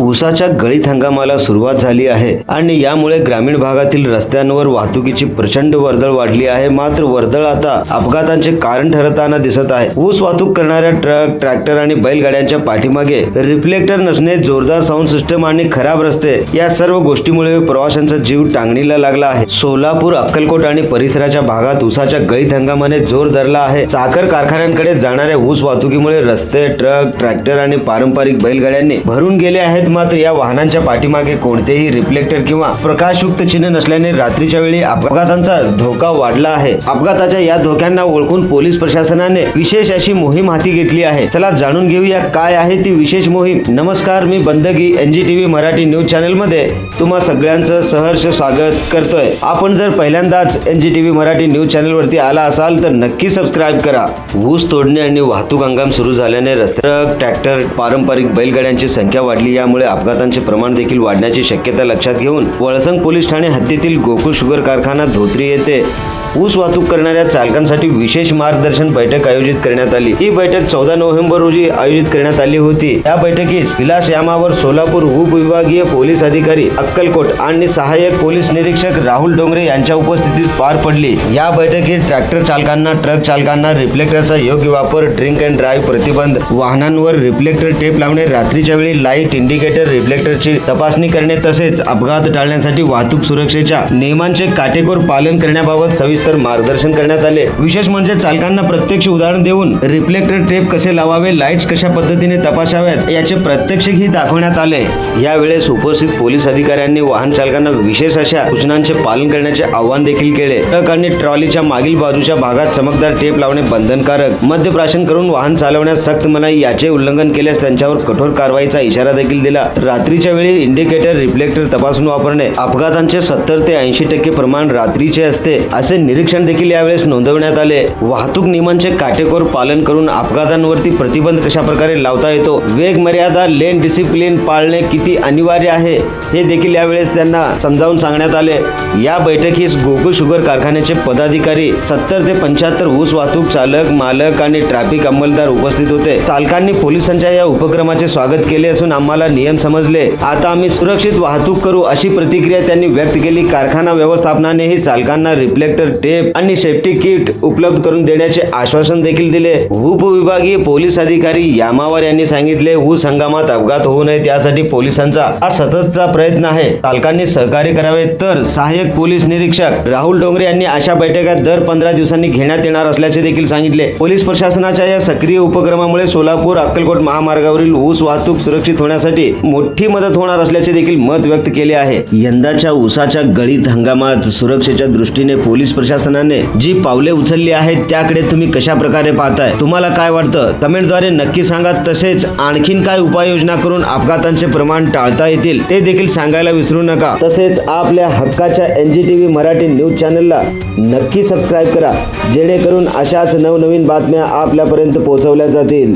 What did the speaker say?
ऊसाच्या गळीत हंगामाला सुरुवात झाली आहे आणि यामुळे ग्रामीण भागातील रस्त्यांवर वाहतुकीची प्रचंड वर्दळ वाढली आहे. मात्र वर्दळ आता अपघातांचे कारण ठरताना दिसत आहे. ऊस वाहतूक करणाऱ्या ट्रक ट्रॅक्टर आणि बैलगाड्यांच्या पाठीमागे रिफ्लेक्टर नसणे जोरदार साऊंड सिस्टम आणि खराब रस्ते या सर्व गोष्टीमुळे प्रवाशांचा जीव टांगणीला लागला आहे. सोलापूर अक्कलकोट आणि परिसराच्या भागात ऊसाच्या गळीत हंगामाने जोर धरला आहे. साखर कारखान्यांकडे जाणाऱ्या ऊस वाहतुकीमुळे रस्ते ट्रक ट्रॅक्टर आणि पारंपरिक बैलगाड्यांनी भरून गेले आहेत. मात्र या वाहनांच्या पाठीमागे कोणतेही रिफ्लेक्टर किंवा प्रकाशयुक्त चिन्ह नसल्याने रात्रीच्या वेळी अपघातांचा धोका वाढला आहे. अपघाताच्या या धोक्यांना ओळखून पोलीस प्रशासनाने विशेष अशी मोहीम हाती घेतली आहे. चला जाणून घेऊया काय आहे ती विशेष मोहीम. नमस्कार मी बंदगी एनजीटीव्ही मराठी न्यूज चॅनलमध्ये तुम्हा सगळ्यांचं सहर्ष स्वागत करतोय. आपण जर पहिल्यांदाच एनजीटीव्ही मराठी न्यूज चॅनल वरती आला असाल तर नक्की सबस्क्राईब करा. ऊस तोडणे आणि वाहतूक हंगाम सुरू झाल्याने रस्ते ट्रक ट्रॅक्टर पारंपरिक बैलगाड्यांची संख्या वाढली. यामुळे अपघातांचे प्रमाण देखील वाढण्याची शक्यता लक्षात घेऊन वळसंग पोलीस ठाणे हद्दीतील गोकुळ शुगर कारखाना धोत्री येथे ऊस वाहतूक करणाऱ्या चालकांसाठी विशेष मार्गदर्शन बैठक आयोजित करण्यात आली. ही बैठक चौदा नोव्हेंबर रोजी आयोजित करण्यात आली होती. या बैठकीस विलास यामावर सोलापूर उपविभागीय पोलीस अधिकारी अक्कलकोट आणि सहाय्यक पोलीस निरीक्षक राहुल डोंगरे यांच्या उपस्थितीत पार पडली. या बैठकीत ट्रॅक्टर चालकांना ट्रक चालकांना रिफ्लेक्टरचा योग्य वापर ड्रिंक अँड ड्राईव्ह प्रतिबंध वाहनांवर रिफ्लेक्टर टेप लावणे रात्रीच्या वेळी लाइट इंडिकेटर रिफ्लेक्टरची तपासणी करणे तसेच अपघात टाळण्यासाठी वाहतूक सुरक्षेच्या नियमांचे काटेकोर पालन करण्याबाबत सविस्तर मार्गदर्शन करण्यात आले. विशेष म्हणजे चालकांना प्रत्यक्ष उदाहरण देऊन रिफ्लेक्टर टेप कसे लावावे लाईट्स कशा पद्धतीने तपासाव्यात याचे प्रत्यक्षही दाखवण्यात आले. यावेळेस उपस्थित पोलीस अधिकाऱ्यांनी वाहन चालकांना विशेष अशा सूचनांचे पालन करण्याचे आवाहन देखील केले. ट्रक आणि ट्रॉलीच्या मागील बाजूच्या भागात चमकदार टेप लावणे बंधनकारक. मद्यप्राशन करून वाहन चालवण्यास सक्त मनाई याचे उल्लंघन केल्यास त्यांच्यावर कठोर कारवाईचा इशारा देखील दिला. रात्रीच्या वेळी इंडिकेटर रिफ्लेक्टर तपासून वापरणे अपघातांचे सत्तर ते ऐंशी टक्के प्रमाण रात्रीचे असते असे निरीक्षण देखील यावेळेस नोंदवण्यात आले. वाहतूक नियमांचे काटेकोर पालन करून अपघातांवरती प्रतिबंध कशा प्रकारे लावता येतो? वेग मर्यादा लेन डिसिप्लिन पाळणे किती अनिवार्य आहे? हे देखील यावेळेस त्यांना समजावून सांगण्यात आले. या बैठकीस गोकुळ शुगर कारखान्याचे पदाधिकारी सत्तर ते पंच्याहत्तर ऊस वाहतूक चालक मालक आणि ट्रॅफिक अंमलदार उपस्थित होते. चालकांनी पोलिसांच्या या उपक्रमाचे स्वागत केले असून आम्हाला नियम समजले. आता आम्ही सुरक्षित वाहतूक करू अशी प्रतिक्रिया त्यांनी व्यक्त केली. कारखाना व्यवस्थापनानेही चालकांना रिफ्लेक्टर टेप आणि सेफ्टी किट उपलब्ध करून देण्याचे आश्वासन देखील दिले. उपविभागीय पोलीस अधिकारी यामावर यांनी सांगितले ऊस हंगामात अपघात होऊ नयेत यासाठी पोलिसांचा हा सततचा प्रयत्न आहे. चालकांनी सहकार्य करावे तर सहाय्यक पोलीस निरीक्षक राहुल डोंगरे यांनी अशा बैठका दर पंधरा दिवसांनी घेण्यात येणार असल्याचे देखील सांगितले. पोलीस प्रशासनाच्या या सक्रिय उपक्रमामुळे सोलापूर अक्कलकोट महामार्गावरील ऊस वाहतूक सुरक्षित होण्यासाठी मोठी मदत होणार असल्याचे देखील मत व्यक्त केले आहे. यंदाच्या ऊसाच्या गळीत हंगामात सुरक्षेच्या दृष्टीने पोलीस प्रशासनाने जी पावले उचलली आहेत त्याकडे तुम्ही कशा प्रकारे पाहताय? तुम्हाला काय वाटतं? कमेंटद्वारे नक्की सांगा. तसेच आणखीन काय उपाययोजना करून अपघातांचे प्रमाण टाळता येतील ते देखील सांगायला विसरू नका. तसेच आपल्या हक्काच्या N G T V Marathi news चॅनलला नक्की सबस्क्राईब करा जेणेकरून अशाच नवनवीन बातम्या आपल्यापर्यंत पोहोचवल्या जातील.